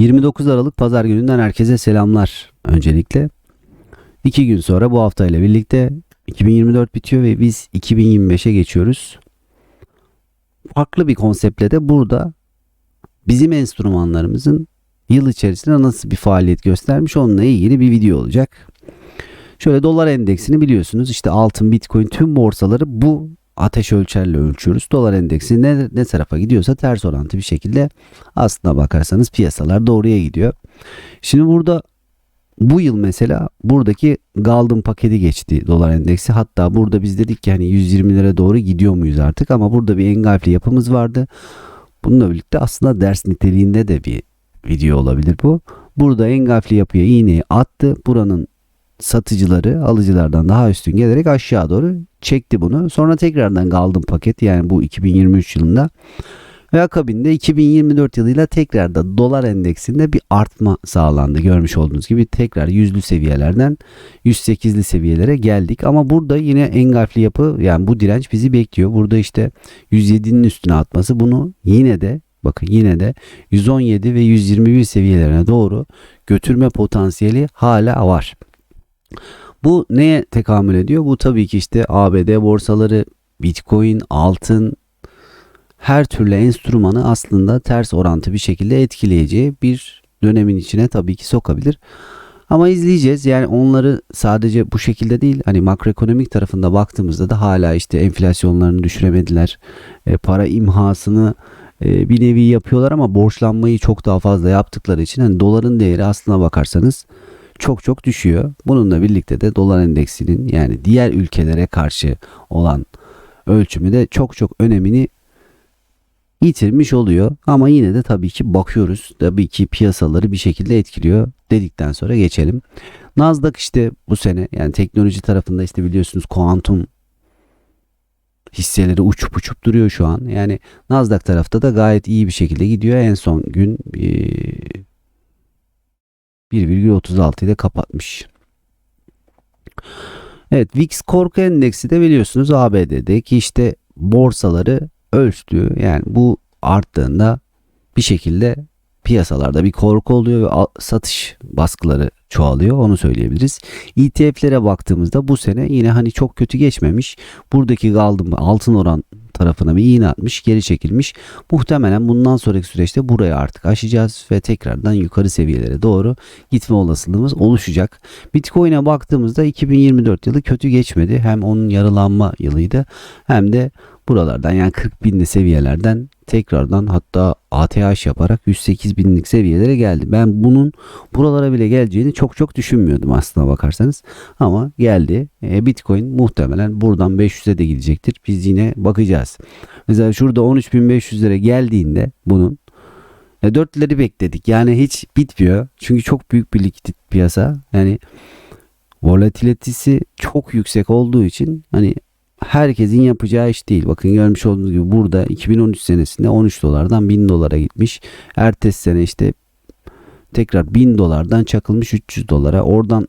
29 Aralık Pazar gününden herkese selamlar öncelikle. İki gün sonra bu haftayla birlikte 2024 bitiyor ve biz 2025'e geçiyoruz. Farklı bir konseptle de burada bizim enstrümanlarımızın yıl içerisinde nasıl bir faaliyet göstermiş onunla ilgili bir video olacak. Şöyle dolar endeksini biliyorsunuz işte altın, bitcoin tüm borsaları bu ateş ölçerle ölçüyoruz. Dolar endeksi ne, ne tarafa gidiyorsa ters orantı bir şekilde aslına bakarsanız piyasalar doğruya gidiyor. Şimdi burada bu yıl mesela buradaki Golden paketi geçti dolar endeksi. Hatta burada biz dedik ki hani 120 lira doğru gidiyor muyuz artık ama burada bir engulfli yapımız vardı. Bununla birlikte aslında ders niteliğinde de bir video olabilir bu. Burada engulfli yapıya iğneyi attı. Buranın satıcıları alıcılardan daha üstün gelerek aşağı doğru çekti bunu. Sonra tekrardan Golden paket yani bu 2023 yılında ve akabinde 2024 yılıyla tekrar da dolar endeksinde bir artma sağlandı. Görmüş olduğunuz gibi tekrar yüzlü seviyelerden 108'li seviyelere geldik. Ama burada yine engulfli yapı yani bu direnç bizi bekliyor. Burada işte 107'nin üstüne atması bunu yine de bakın yine de 117 ve 121 seviyelerine doğru götürme potansiyeli hala var. Bu neye tekamül ediyor? Bu tabii ki işte ABD borsaları, Bitcoin, altın, her türlü enstrümanı aslında ters orantı bir şekilde etkileyeceği bir dönemin içine tabii ki sokabilir. Ama izleyeceğiz. Yani onları sadece bu şekilde değil hani makroekonomik tarafında baktığımızda da hala işte enflasyonlarını düşüremediler. E, para imhasını e, bir nevi yapıyorlar ama borçlanmayı çok daha fazla yaptıkları için hani doların değeri aslına bakarsanız çok çok düşüyor. Bununla birlikte de dolar endeksinin yani diğer ülkelere karşı olan ölçümü de çok çok önemini yitirmiş oluyor. Ama yine de tabii ki bakıyoruz. Tabii ki piyasaları bir şekilde etkiliyor dedikten sonra geçelim. Nasdaq işte bu sene yani teknoloji tarafında işte biliyorsunuz kuantum hisseleri uçup uçup duruyor şu an. Yani Nasdaq tarafta da gayet iyi bir şekilde gidiyor. En son gün 1,36 ile kapatmış. Evet VIX korku endeksi de biliyorsunuz ABD'deki işte borsaları ölçtü. Yani bu arttığında bir şekilde piyasalarda bir korku oluyor ve satış baskıları çoğalıyor onu söyleyebiliriz. ETF'lere baktığımızda bu sene yine hani çok kötü geçmemiş. Buradaki kaldım altın oran tarafına bir iğne atmış geri çekilmiş. Muhtemelen bundan sonraki süreçte buraya artık aşacağız ve tekrardan yukarı seviyelere doğru gitme olasılığımız oluşacak. Bitcoin'e baktığımızda 2024 yılı kötü geçmedi. Hem onun yarılanma yılıydı hem de buralardan yani 40 binli seviyelerden tekrardan hatta ATH yaparak 108 binlik seviyelere geldi. Ben bunun buralara bile geleceğini çok çok düşünmüyordum aslına bakarsanız. Ama geldi. E, Bitcoin muhtemelen buradan 500'e de gidecektir. Biz yine bakacağız. Mesela şurada 13.500'lere geldiğinde bunun e, 4'leri bekledik. Yani hiç bitmiyor. Çünkü çok büyük bir likidit piyasa. Yani volatilitesi çok yüksek olduğu için hani herkesin yapacağı iş değil. Bakın görmüş olduğunuz gibi burada 2013 senesinde 13 dolardan 1000 dolara gitmiş. Ertesi sene işte tekrar 1000 dolardan çakılmış 300 dolara. Oradan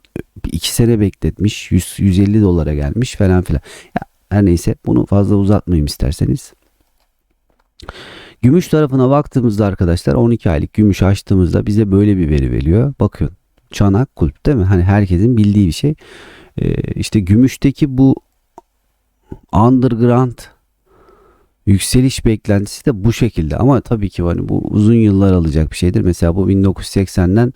2 sene bekletmiş 100, 150 dolara gelmiş falan filan. Ya, her neyse bunu fazla uzatmayayım isterseniz. Gümüş tarafına baktığımızda arkadaşlar 12 aylık gümüş açtığımızda bize böyle bir veri veriyor. Bakın çanak kulp değil mi? Hani herkesin bildiği bir şey. Ee, işte gümüşteki bu underground yükseliş beklentisi de bu şekilde ama tabii ki hani bu uzun yıllar alacak bir şeydir. Mesela bu 1980'den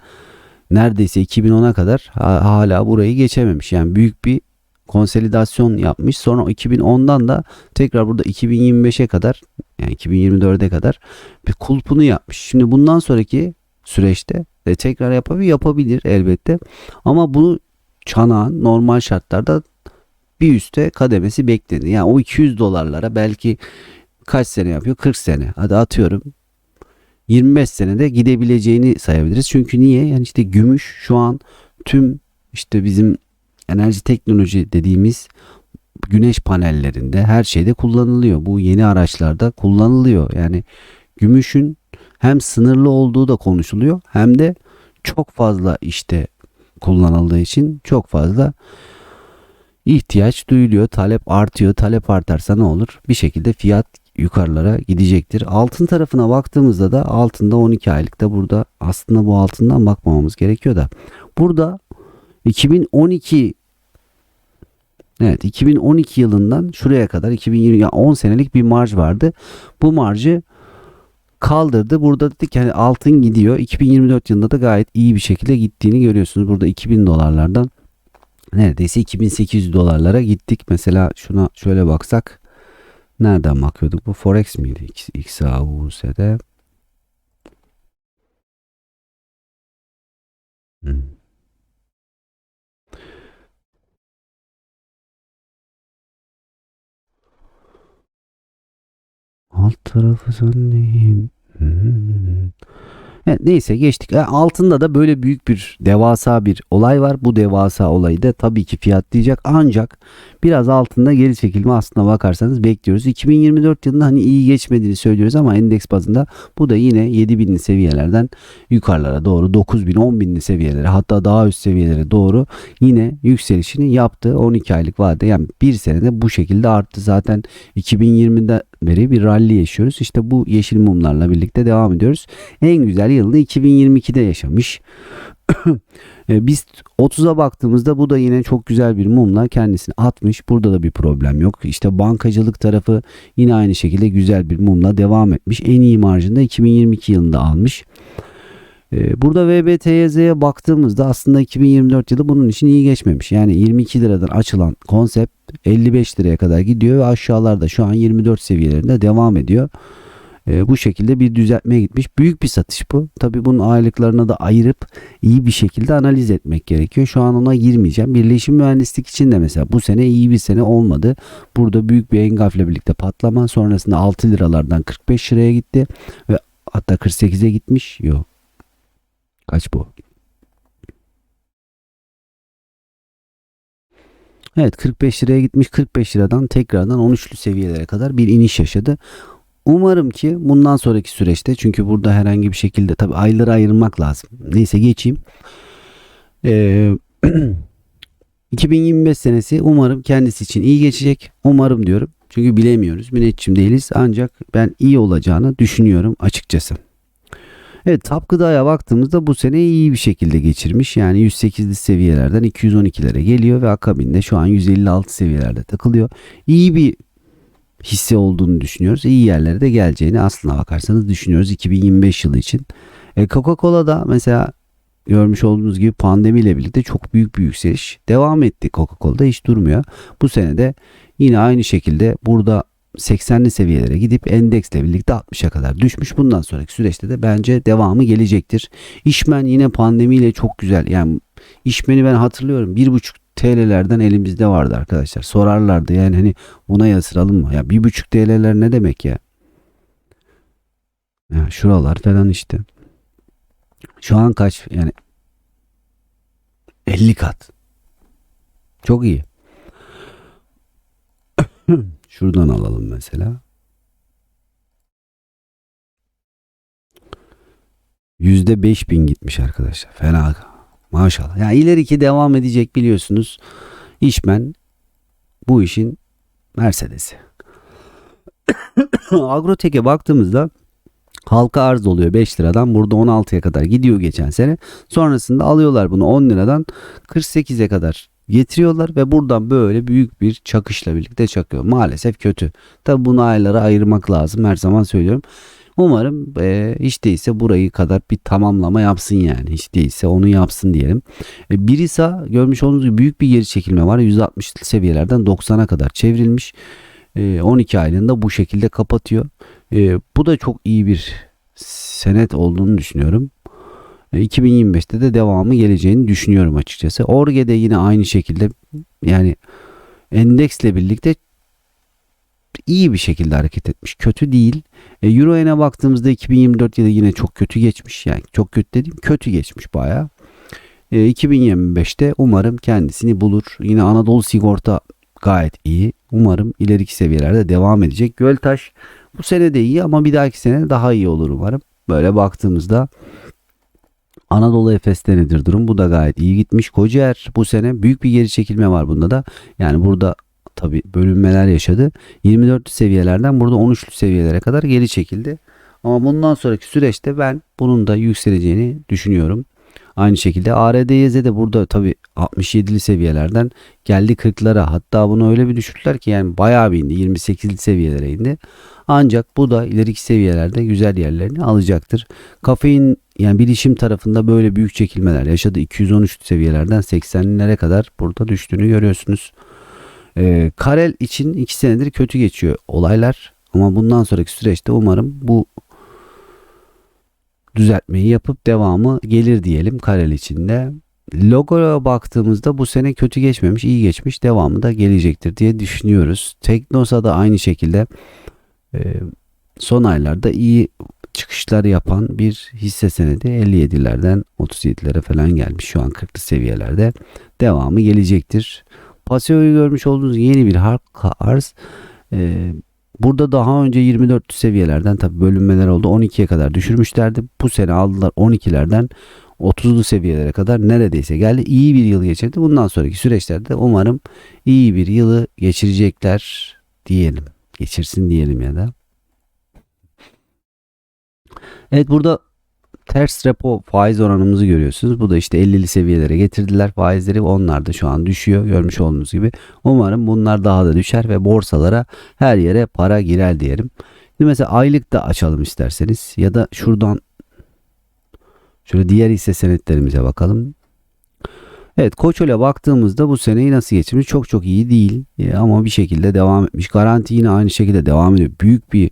neredeyse 2010'a kadar hala burayı geçememiş. Yani büyük bir konsolidasyon yapmış. Sonra 2010'dan da tekrar burada 2025'e kadar yani 2024'e kadar bir kulpunu yapmış. Şimdi bundan sonraki süreçte de tekrar yapabilir, yapabilir elbette. Ama bu çanağın normal şartlarda bir üste kademesi bekleniyor. Yani o 200 dolarlara belki kaç sene yapıyor? 40 sene. Hadi atıyorum 25 senede gidebileceğini sayabiliriz. Çünkü niye? Yani işte gümüş şu an tüm işte bizim enerji teknoloji dediğimiz güneş panellerinde her şeyde kullanılıyor. Bu yeni araçlarda kullanılıyor. Yani gümüşün hem sınırlı olduğu da konuşuluyor hem de çok fazla işte kullanıldığı için çok fazla ihtiyaç duyuluyor. Talep artıyor. Talep artarsa ne olur? Bir şekilde fiyat yukarılara gidecektir. Altın tarafına baktığımızda da altında 12 aylıkta burada aslında bu altından bakmamamız gerekiyor da burada 2012 Evet 2012 yılından şuraya kadar 2020 yani 10 senelik bir marj vardı. Bu marjı kaldırdı. Burada dedik ki hani altın gidiyor. 2024 yılında da gayet iyi bir şekilde gittiğini görüyorsunuz. Burada 2000 dolarlardan neredeyse 2800 dolarlara gittik. Mesela şuna şöyle baksak nereden bakıyorduk? Bu Forex miydi? XAUS'de. Hmm. Alt tarafı sen değil. Hmm. Evet, neyse geçtik. E, altında da böyle büyük bir devasa bir olay var. Bu devasa olayı da tabii ki fiyatlayacak. Ancak biraz altında geri çekilme aslına bakarsanız bekliyoruz. 2024 yılında hani iyi geçmediğini söylüyoruz ama endeks bazında bu da yine 7000'li seviyelerden yukarılara doğru 9000 10000'li seviyelere hatta daha üst seviyelere doğru yine yükselişini yaptı. 12 aylık vade yani bir senede bu şekilde arttı. Zaten 2020'de beri bir rally yaşıyoruz. İşte bu yeşil mumlarla birlikte devam ediyoruz. En güzel yılını 2022'de yaşamış. E, Biz 30'a baktığımızda bu da yine çok güzel bir mumla kendisini atmış. Burada da bir problem yok. İşte bankacılık tarafı yine aynı şekilde güzel bir mumla devam etmiş. En iyi marjını da 2022 yılında almış. E, Burada VBTYZ'ye baktığımızda aslında 2024 yılı bunun için iyi geçmemiş. Yani 22 liradan açılan konsept 55 liraya kadar gidiyor ve aşağılarda şu an 24 seviyelerinde devam ediyor. E, bu şekilde bir düzeltmeye gitmiş. Büyük bir satış bu. Tabii bunun aylıklarına da ayırıp iyi bir şekilde analiz etmek gerekiyor. Şu an ona girmeyeceğim. Birleşim mühendislik için de mesela bu sene iyi bir sene olmadı. Burada büyük bir engafle birlikte patlama. Sonrasında 6 liralardan 45 liraya gitti ve hatta 48'e gitmiş. Yok. Kaç bu? Evet 45 liraya gitmiş 45 liradan tekrardan 13'lü seviyelere kadar bir iniş yaşadı. Umarım ki bundan sonraki süreçte çünkü burada herhangi bir şekilde tabi ayları ayırmak lazım. Neyse geçeyim. Ee, 2025 senesi umarım kendisi için iyi geçecek. Umarım diyorum. Çünkü bilemiyoruz. Müneccim değiliz. Ancak ben iyi olacağını düşünüyorum açıkçası. Evet tap gıdaya baktığımızda bu sene iyi bir şekilde geçirmiş. Yani 108'li seviyelerden 212'lere geliyor ve akabinde şu an 156 seviyelerde takılıyor. İyi bir hisse olduğunu düşünüyoruz. İyi yerlere de geleceğini aslına bakarsanız düşünüyoruz 2025 yılı için. E, Coca-Cola da mesela görmüş olduğunuz gibi pandemiyle birlikte çok büyük bir yükseliş devam etti. Coca-Cola'da hiç durmuyor. Bu sene de yine aynı şekilde burada 80'li seviyelere gidip endeksle birlikte 60'a kadar düşmüş. Bundan sonraki süreçte de bence devamı gelecektir. İşmen yine pandemiyle çok güzel. Yani işmeni ben hatırlıyorum. 1,5 TL'lerden elimizde vardı arkadaşlar. Sorarlardı yani hani buna yatıralım mı? Ya 1,5 TL'ler ne demek ya? Ya şuralar falan işte. Şu an kaç yani 50 kat. Çok iyi. Şuradan alalım mesela. Yüzde beş bin gitmiş arkadaşlar. Fena. Maşallah. Yani ileriki devam edecek biliyorsunuz. İşmen bu işin Mercedes'i. Agrotek'e baktığımızda halka arz oluyor 5 liradan burada 16'ya kadar gidiyor geçen sene. Sonrasında alıyorlar bunu 10 liradan 48'e kadar getiriyorlar ve buradan böyle büyük bir çakışla birlikte çakıyor. Maalesef kötü. Tabi bunu aylara ayırmak lazım her zaman söylüyorum. Umarım e, hiç değilse burayı kadar bir tamamlama yapsın yani. Hiç değilse onu yapsın diyelim. E, Birisa görmüş olduğunuz gibi büyük bir geri çekilme var. 160 seviyelerden 90'a kadar çevrilmiş. E, 12 aylığında bu şekilde kapatıyor. E, bu da çok iyi bir senet olduğunu düşünüyorum. 2025'te de devamı geleceğini düşünüyorum açıkçası. Orge'de yine aynı şekilde yani endeksle birlikte iyi bir şekilde hareket etmiş. Kötü değil. E, Euro'ya baktığımızda 2024 yılı yine çok kötü geçmiş. Yani çok kötü dediğim kötü geçmiş bayağı. E, 2025'te umarım kendisini bulur. Yine Anadolu Sigorta gayet iyi. Umarım ileriki seviyelerde devam edecek. Göltaş bu sene de iyi ama bir dahaki sene daha iyi olur umarım. Böyle baktığımızda Anadolu Efes'te nedir durum? Bu da gayet iyi gitmiş. Kocaer bu sene büyük bir geri çekilme var bunda da. Yani burada tabi bölünmeler yaşadı. 24'lü seviyelerden burada 13'lü seviyelere kadar geri çekildi. Ama bundan sonraki süreçte ben bunun da yükseleceğini düşünüyorum. Aynı şekilde ARDYZ de burada tabi 67'li seviyelerden geldi 40'lara. Hatta bunu öyle bir düşürdüler ki yani bayağı bir indi. 28'li seviyelere indi. Ancak bu da ileriki seviyelerde güzel yerlerini alacaktır. Kafein yani bilişim tarafında böyle büyük çekilmeler yaşadı. 213 seviyelerden 80'lere kadar burada düştüğünü görüyorsunuz. Ee, Karel için 2 senedir kötü geçiyor olaylar. Ama bundan sonraki süreçte umarım bu düzeltmeyi yapıp devamı gelir diyelim Karel içinde. Logoya baktığımızda bu sene kötü geçmemiş, iyi geçmiş. Devamı da gelecektir diye düşünüyoruz. Teknosa da aynı şekilde e, son aylarda iyi çıkışlar yapan bir hisse senedi 57'lerden 37'lere falan gelmiş şu an 40'lı seviyelerde devamı gelecektir. Pasio'yu görmüş olduğunuz yeni bir halka arz e, burada daha önce 24 seviyelerden tabi bölünmeler oldu 12'ye kadar düşürmüşlerdi bu sene aldılar 12'lerden 30'lu seviyelere kadar neredeyse geldi. İyi bir yıl geçirdi. Bundan sonraki süreçlerde umarım iyi bir yılı geçirecekler diyelim. Geçirsin diyelim ya da. Evet burada ters repo faiz oranımızı görüyorsunuz. Bu da işte 50'li seviyelere getirdiler faizleri. Onlar da şu an düşüyor görmüş olduğunuz gibi. Umarım bunlar daha da düşer ve borsalara her yere para girer diyelim. Şimdi mesela aylık da açalım isterseniz ya da şuradan şöyle diğer hisse senetlerimize bakalım. Evet Koçöl'e baktığımızda bu seneyi nasıl geçirmiş çok çok iyi değil e, ama bir şekilde devam etmiş. Garanti yine aynı şekilde devam ediyor. Büyük bir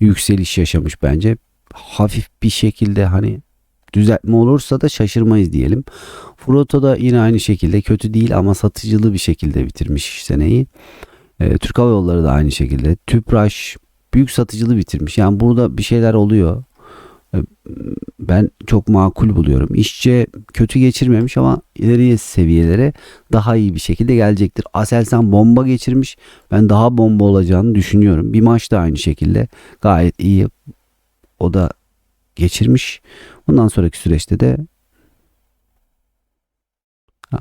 yükseliş yaşamış bence hafif bir şekilde hani düzeltme olursa da şaşırmayız diyelim. Froto da yine aynı şekilde kötü değil ama satıcılı bir şekilde bitirmiş seneyi. E, Türk Hava Yolları da aynı şekilde. Tüpraş büyük satıcılı bitirmiş. Yani burada bir şeyler oluyor. E, ben çok makul buluyorum. İşçi kötü geçirmemiş ama ileriye seviyelere daha iyi bir şekilde gelecektir. Aselsan bomba geçirmiş. Ben daha bomba olacağını düşünüyorum. Bir maç da aynı şekilde gayet iyi o da geçirmiş. Bundan sonraki süreçte de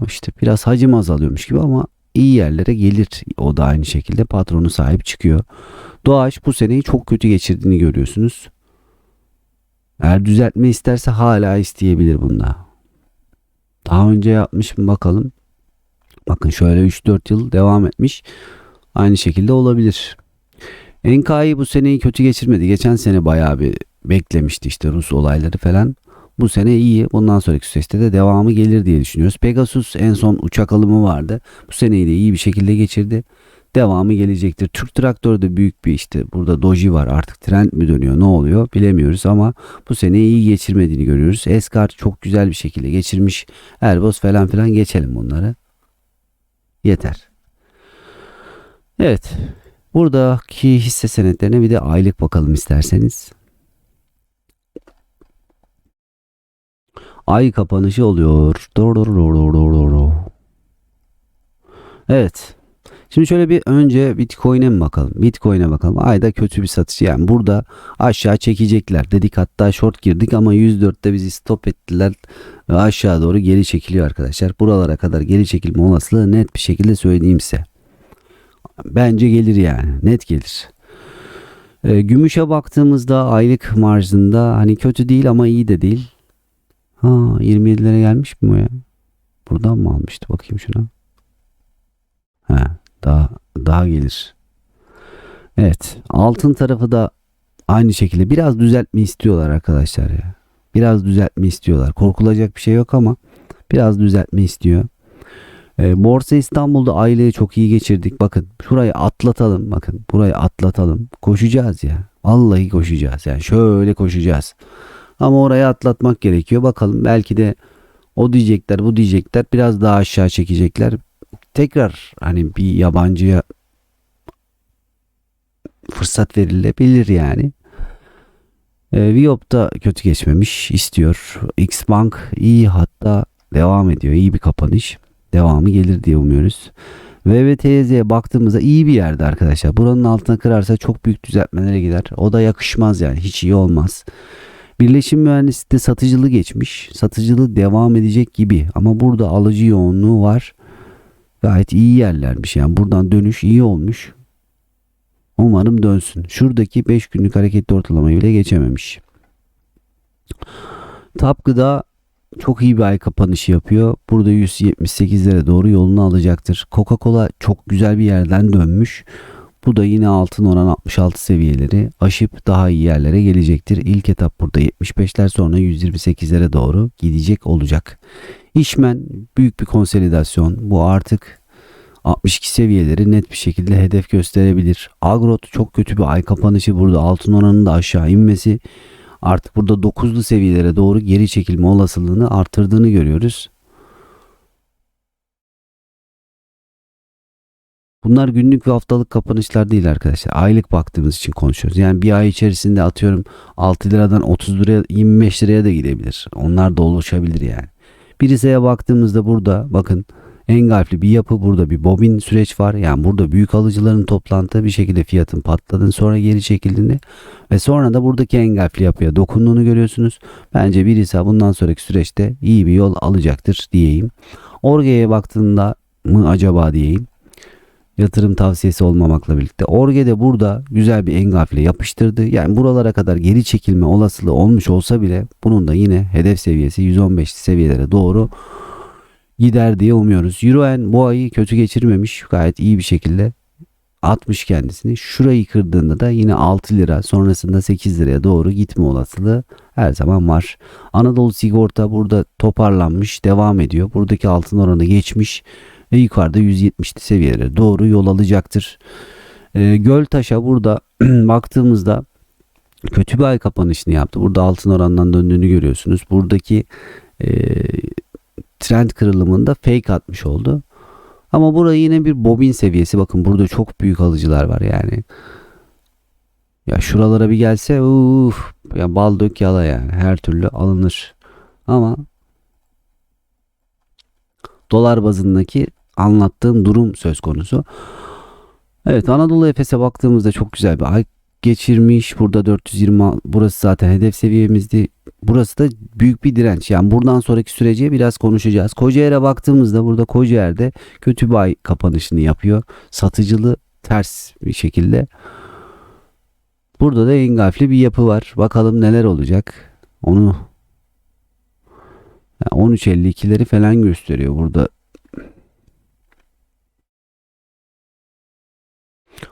işte biraz hacim azalıyormuş gibi ama iyi yerlere gelir. O da aynı şekilde patronu sahip çıkıyor. Doğaç bu seneyi çok kötü geçirdiğini görüyorsunuz. Eğer düzeltme isterse hala isteyebilir bunda. Daha önce yapmış mı bakalım. Bakın şöyle 3-4 yıl devam etmiş. Aynı şekilde olabilir. Enkai bu seneyi kötü geçirmedi. Geçen sene bayağı bir beklemişti işte Rus olayları falan. Bu sene iyi. Bundan sonraki süreçte de devamı gelir diye düşünüyoruz. Pegasus en son uçak alımı vardı. Bu seneyi de iyi bir şekilde geçirdi. Devamı gelecektir. Türk traktörü de büyük bir işte burada doji var. Artık trend mi dönüyor ne oluyor bilemiyoruz ama bu sene iyi geçirmediğini görüyoruz. Eskar çok güzel bir şekilde geçirmiş. Erbos falan filan geçelim bunları. Yeter. Evet. Buradaki hisse senetlerine bir de aylık bakalım isterseniz. Ay kapanışı oluyor. Evet. Şimdi şöyle bir önce Bitcoin'e mi bakalım? Bitcoin'e bakalım. Ayda kötü bir satış. Yani burada aşağı çekecekler. Dedik hatta short girdik ama 104'te bizi stop ettiler. Aşağı doğru geri çekiliyor arkadaşlar. Buralara kadar geri çekilme olasılığı net bir şekilde söyleyeyim size. Bence gelir yani. Net gelir. E, gümüşe baktığımızda aylık marjında hani kötü değil ama iyi de değil. Ha 27'lere gelmiş mi o ya? Buradan mı almıştı? Bakayım şuna. Ha daha daha gelir. Evet. Altın tarafı da aynı şekilde biraz düzeltme istiyorlar arkadaşlar ya. Biraz düzeltme istiyorlar. Korkulacak bir şey yok ama biraz düzeltme istiyor. E, Borsa İstanbul'da aileyi çok iyi geçirdik. Bakın şurayı atlatalım. Bakın burayı atlatalım. Koşacağız ya. Vallahi koşacağız. Yani şöyle koşacağız. Ama orayı atlatmak gerekiyor. Bakalım belki de o diyecekler bu diyecekler. Biraz daha aşağı çekecekler. Tekrar hani bir yabancıya fırsat verilebilir yani. E, Viop da kötü geçmemiş istiyor. X Bank iyi hatta devam ediyor. İyi bir kapanış. Devamı gelir diye umuyoruz. VVTZ'ye baktığımızda iyi bir yerde arkadaşlar. Buranın altına kırarsa çok büyük düzeltmelere gider. O da yakışmaz yani. Hiç iyi olmaz. Birleşim mühendisliği de satıcılığı geçmiş. Satıcılığı devam edecek gibi. Ama burada alıcı yoğunluğu var. Gayet iyi yerlermiş yani buradan dönüş iyi olmuş. Umarım dönsün. Şuradaki 5 günlük hareketli ortalamayı bile geçememiş. Tap gıda çok iyi bir ay kapanışı yapıyor. Burada 178'lere doğru yolunu alacaktır. Coca-Cola çok güzel bir yerden dönmüş. Bu da yine altın oran 66 seviyeleri aşıp daha iyi yerlere gelecektir. İlk etap burada 75'ler sonra 128'lere doğru gidecek olacak. İşmen büyük bir konsolidasyon. Bu artık 62 seviyeleri net bir şekilde hedef gösterebilir. Agrot çok kötü bir ay kapanışı burada altın oranının da aşağı inmesi artık burada 9'lu seviyelere doğru geri çekilme olasılığını artırdığını görüyoruz. Bunlar günlük ve haftalık kapanışlar değil arkadaşlar. Aylık baktığımız için konuşuyoruz. Yani bir ay içerisinde atıyorum 6 liradan 30 liraya 25 liraya da gidebilir. Onlar da oluşabilir yani. Biriseye baktığımızda burada bakın engalfli bir yapı burada bir bobin süreç var. Yani burada büyük alıcıların toplantığı bir şekilde fiyatın patladığını sonra geri çekildiğini ve sonra da buradaki engalfli yapıya dokunduğunu görüyorsunuz. Bence birisi bundan sonraki süreçte iyi bir yol alacaktır diyeyim. Orge'ye baktığında mı acaba diyeyim yatırım tavsiyesi olmamakla birlikte. Orge de burada güzel bir engafle yapıştırdı. Yani buralara kadar geri çekilme olasılığı olmuş olsa bile bunun da yine hedef seviyesi 115 seviyelere doğru gider diye umuyoruz. Euroen bu ayı kötü geçirmemiş. Gayet iyi bir şekilde atmış kendisini. Şurayı kırdığında da yine 6 lira sonrasında 8 liraya doğru gitme olasılığı her zaman var. Anadolu Sigorta burada toparlanmış devam ediyor. Buradaki altın oranı geçmiş ve yukarıda 170'li seviyelere doğru yol alacaktır. E, Göltaş'a burada baktığımızda kötü bir ay kapanışını yaptı. Burada altın orandan döndüğünü görüyorsunuz. Buradaki e, trend kırılımında fake atmış oldu. Ama burayı yine bir bobin seviyesi. Bakın burada çok büyük alıcılar var yani. Ya şuralara bir gelse uf, ya bal dök yala yani. Her türlü alınır. Ama dolar bazındaki anlattığım durum söz konusu. Evet Anadolu Efes'e baktığımızda çok güzel bir ay geçirmiş. Burada 420 burası zaten hedef seviyemizdi. Burası da büyük bir direnç. Yani buradan sonraki süreci biraz konuşacağız. Kocaer'e baktığımızda burada Kocaer'de kötü bir ay kapanışını yapıyor. Satıcılı ters bir şekilde. Burada da engafli bir yapı var. Bakalım neler olacak. Onu yani 13.52'leri falan gösteriyor burada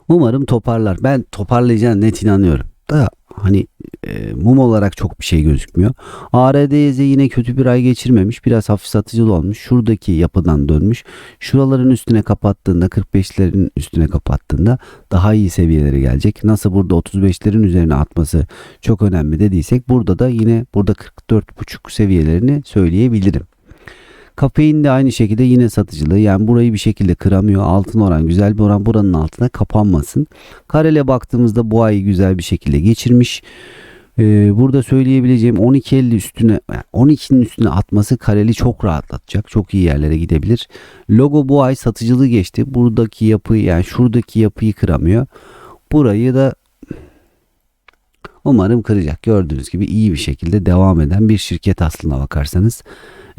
Umarım toparlar. Ben toparlayacağına net inanıyorum. Da hani e, mum olarak çok bir şey gözükmüyor. ARDZ yine kötü bir ay geçirmemiş. Biraz hafif satıcılı olmuş. Şuradaki yapıdan dönmüş. Şuraların üstüne kapattığında 45'lerin üstüne kapattığında daha iyi seviyelere gelecek. Nasıl burada 35'lerin üzerine atması çok önemli dediysek burada da yine burada 44.5 seviyelerini söyleyebilirim. Kafein de aynı şekilde yine satıcılığı. Yani burayı bir şekilde kıramıyor. Altın oran güzel bir oran buranın altına kapanmasın. Karele baktığımızda bu ayı güzel bir şekilde geçirmiş. Ee, burada söyleyebileceğim 12.50 üstüne 12'nin üstüne atması kareli çok rahatlatacak. Çok iyi yerlere gidebilir. Logo bu ay satıcılığı geçti. Buradaki yapıyı yani şuradaki yapıyı kıramıyor. Burayı da umarım kıracak. Gördüğünüz gibi iyi bir şekilde devam eden bir şirket aslına bakarsanız.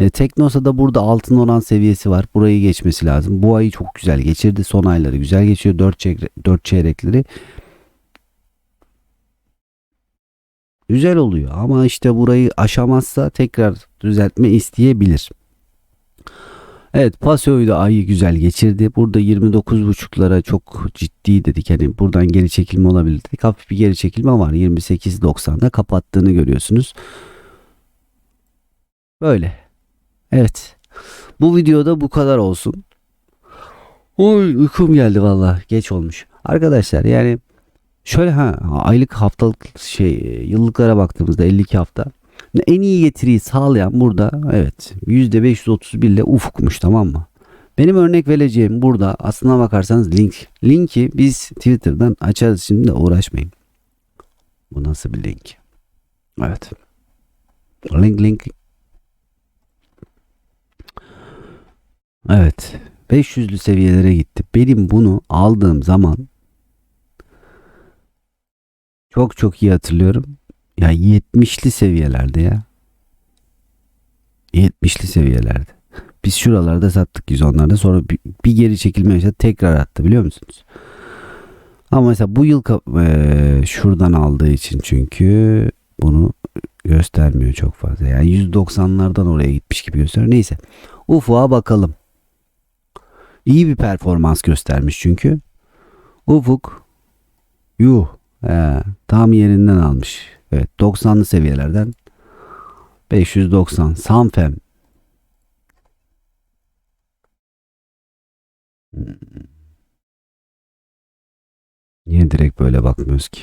E, Teknosa'da burada altın oran seviyesi var. Burayı geçmesi lazım. Bu ayı çok güzel geçirdi. Son ayları güzel geçiyor. 4, çeyrek, 4 çeyrekleri. Güzel oluyor ama işte burayı aşamazsa tekrar düzeltme isteyebilir. Evet Paso'yu da ayı güzel geçirdi. Burada 29.5'lara çok ciddi dedik. Hani buradan geri çekilme olabilir dedik. Hafif bir geri çekilme var. 28.90'da kapattığını görüyorsunuz. Böyle. Evet. Bu videoda bu kadar olsun. Oy uykum geldi valla. Geç olmuş. Arkadaşlar yani şöyle ha aylık haftalık şey yıllıklara baktığımızda 52 hafta en iyi getiriyi sağlayan burada evet %531 ile ufukmuş tamam mı? Benim örnek vereceğim burada aslına bakarsanız link. Linki biz Twitter'dan açarız şimdi de uğraşmayın. Bu nasıl bir link? Evet. Link link Evet. 500'lü seviyelere gitti. Benim bunu aldığım zaman çok çok iyi hatırlıyorum. Ya 70'li seviyelerde ya. 70'li seviyelerde. Biz şuralarda sattık 110'larda sonra bir, bir geri çekilme yaşadı tekrar attı biliyor musunuz? Ama mesela bu yıl eee, şuradan aldığı için çünkü bunu göstermiyor çok fazla. Yani 190'lardan oraya gitmiş gibi gösteriyor. Neyse. Ufuk'a bakalım. İyi bir performans göstermiş çünkü. Ufuk yuh he, tam yerinden almış. Evet 90'lı seviyelerden 590 Sanfem. Niye direkt böyle bakmıyoruz ki?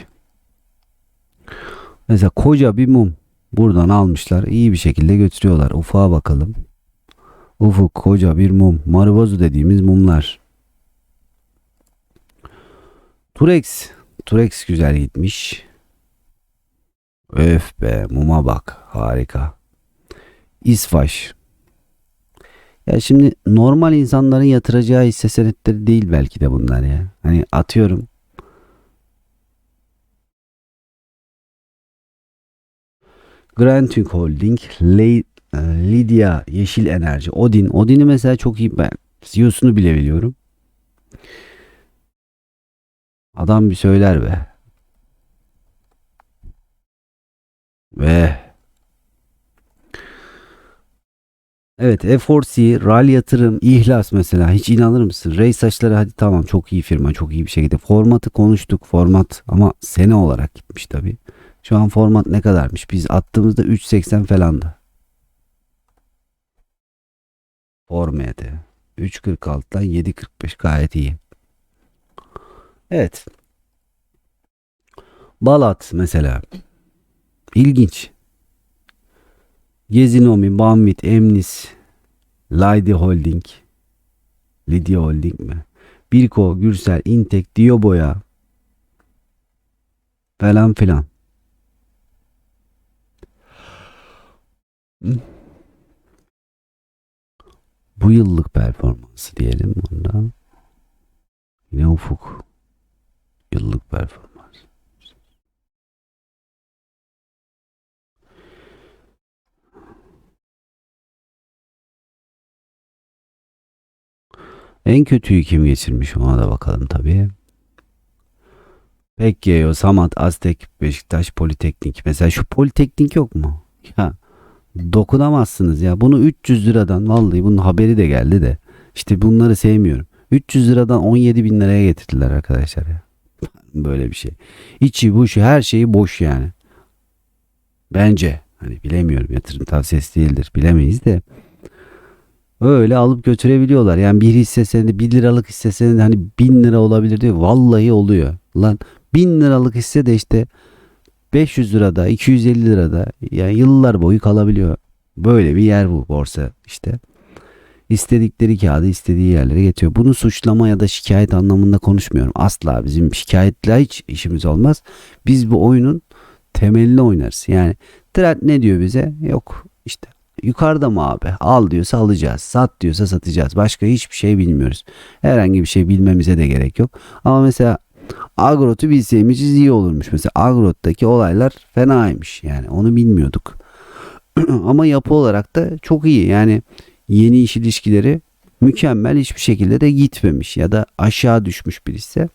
Mesela koca bir mum buradan almışlar. iyi bir şekilde götürüyorlar. Ufağa bakalım. Ufuk koca bir mum. Maribozu dediğimiz mumlar. Turex. Turex güzel gitmiş. Öf be muma bak. Harika. İsfaş. Ya şimdi normal insanların yatıracağı hisse senetleri değil belki de bunlar ya. Hani atıyorum. Granting Holding, Le- e, Lydia Yeşil Enerji, Odin. Odin'i mesela çok iyi ben CEO'sunu bile biliyorum. Adam bir söyler be. Ve Evet F4C, RAL yatırım, İhlas mesela hiç inanır mısın? Ray saçları hadi tamam çok iyi firma çok iyi bir şekilde. Formatı konuştuk format ama sene olarak gitmiş tabii. Şu an format ne kadarmış? Biz attığımızda 3.80 falandı. Formede. 3.46'dan 7.45 gayet iyi. Evet. Balat mesela. İlginç. Gezinomi, Banvit, Emnis, Lydi Holding, Lidya Holding mi? Birko, Gürsel, Intek, Dioboya falan filan. Hı. Bu yıllık performansı diyelim bunda. Yine ufuk. Yıllık performans. En kötüyü kim geçirmiş ona da bakalım tabii. Pekkeyo, Samat, Aztek, Beşiktaş, Politeknik. Mesela şu Politeknik yok mu? Ya dokunamazsınız ya. Bunu 300 liradan vallahi bunun haberi de geldi de. İşte bunları sevmiyorum. 300 liradan 17 bin liraya getirdiler arkadaşlar ya. Böyle bir şey. İçi bu şu her şeyi boş yani. Bence. Hani bilemiyorum yatırım tavsiyesi değildir. Bilemeyiz de. Öyle alıp götürebiliyorlar. Yani bir hisse senedi 1 liralık hisse senedi hani 1000 lira olabilir diyor. Vallahi oluyor. Lan 1000 liralık hisse de işte 500 lirada 250 lirada yani yıllar boyu kalabiliyor. Böyle bir yer bu borsa işte. İstedikleri kağıdı istediği yerlere getiriyor. Bunu suçlama ya da şikayet anlamında konuşmuyorum. Asla bizim şikayetle hiç işimiz olmaz. Biz bu oyunun temelini oynarız. Yani trend ne diyor bize? Yok işte yukarıda mı abi? Al diyorsa alacağız. Sat diyorsa satacağız. Başka hiçbir şey bilmiyoruz. Herhangi bir şey bilmemize de gerek yok. Ama mesela Agrot'u bilseymişiz iyi olurmuş. Mesela Agrot'taki olaylar fenaymış. Yani onu bilmiyorduk. Ama yapı olarak da çok iyi. Yani yeni iş ilişkileri mükemmel hiçbir şekilde de gitmemiş ya da aşağı düşmüş bir ise.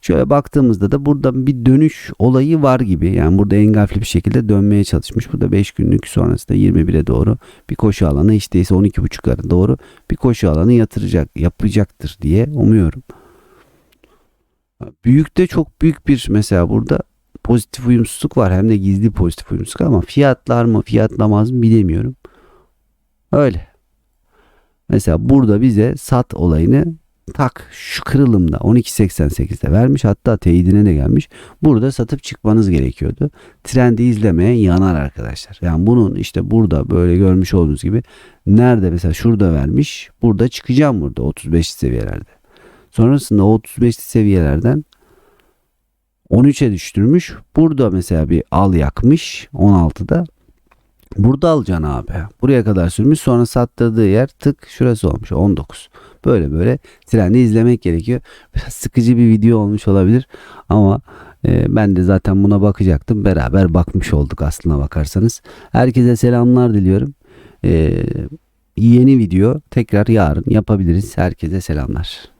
Şöyle baktığımızda da burada bir dönüş olayı var gibi. Yani burada engafli bir şekilde dönmeye çalışmış. Burada 5 günlük sonrasında 21'e doğru bir koşu alanı hiç değilse 12.5'lara doğru bir koşu alanı yatıracak, yapacaktır diye umuyorum. Büyükte çok büyük bir mesela burada pozitif uyumsuzluk var. Hem de gizli pozitif uyumsuzluk ama fiyatlar mı fiyatlamaz mı bilemiyorum. Öyle. Mesela burada bize sat olayını tak şu kırılımda 12.88'de vermiş hatta teyidine de gelmiş. Burada satıp çıkmanız gerekiyordu. Trendi izlemeye yanar arkadaşlar. Yani bunun işte burada böyle görmüş olduğunuz gibi nerede mesela şurada vermiş burada çıkacağım burada 35 seviyelerde. Sonrasında o 35 seviyelerden 13'e düşürmüş. Burada mesela bir al yakmış 16'da. Burada alacaksın abi. Buraya kadar sürmüş sonra sattırdığı yer tık şurası olmuş 19. Böyle böyle trendi izlemek gerekiyor. Biraz sıkıcı bir video olmuş olabilir ama e, ben de zaten buna bakacaktım. Beraber bakmış olduk aslına bakarsanız. Herkese selamlar diliyorum. E, yeni video tekrar yarın yapabiliriz. Herkese selamlar.